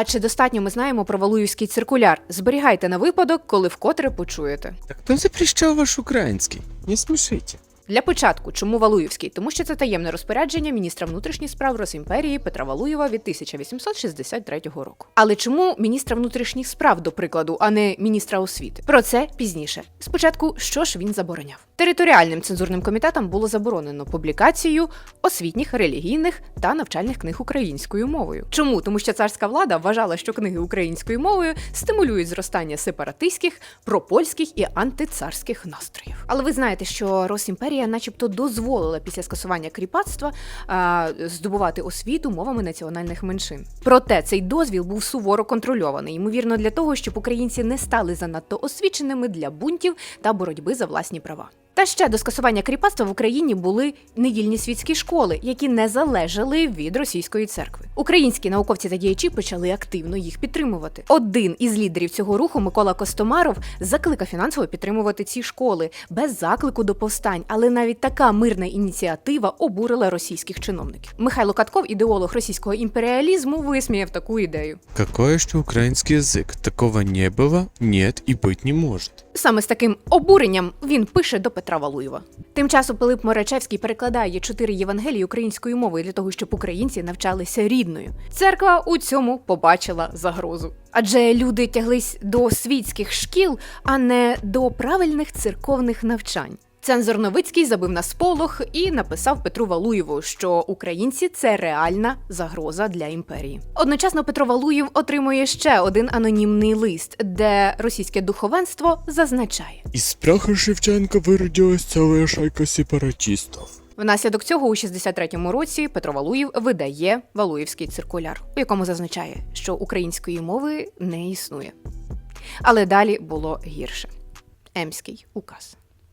А чи достатньо ми знаємо про Валуївський циркуляр? Зберігайте на випадок, коли вкотре почуєте. Так кто запрещал ваш украинский? Не смешите. Для початку, чому Валуївський? Тому що це таємне розпорядження міністра внутрішніх справ Росімперії Петра Валуєва від 1863 року. Але чому міністра внутрішніх справ, до прикладу, а не міністра освіти? Про це пізніше. Спочатку, що ж він забороняв? Територіальним цензурним комітетом було заборонено публікацію освітніх, релігійних та навчальних книг українською мовою. Чому? Тому що царська влада вважала, що книги українською мовою стимулюють зростання сепаратистських, пропольських і антицарських настроїв. Але ви знаєте, що Росімперія, начебто, дозволила після скасування кріпацтва а, здобувати освіту мовами національних меншин. Проте цей дозвіл був суворо контрольований, ймовірно, для того, щоб українці не стали занадто освіченими для бунтів та боротьби за власні права. Та ще до скасування кріпацтва в Україні були недільні світські школи, які не залежали від російської церкви. Українські науковці та діячі почали активно їх підтримувати. Один із лідерів цього руху, Микола Костомаров, закликав фінансово підтримувати ці школи без заклику до повстань. Але навіть така мирна ініціатива обурила російських чиновників. Михайло Катков, ідеолог російського імперіалізму, висміяв таку ідею. Какой еще украинский язык? Такого не было, нет и быть не может. Саме з таким обуренням він пише до Петра Валуєва. Тим часом Пилип Морачевський перекладає чотири Євангелії українською мовою для того, щоб українці навчалися рідною. Церква у цьому побачила загрозу. Адже люди тяглись до світських шкіл, а не до правильних церковних навчань. Цензор Новицький забив на сполох і написав Петру Валуєву, що українці це реальна загроза для імперії. Одночасно Петро Валуєв отримує ще один анонімний лист, де російське духовенство зазначає. Из праха Шевченко выродилась целая шайка сепаратистов. Внаслідок цього у 63-му році Петро Валуєв видає Валуївський циркуляр, у якому зазначає, що української мови не існує. Але далі було гірше. Емський указ.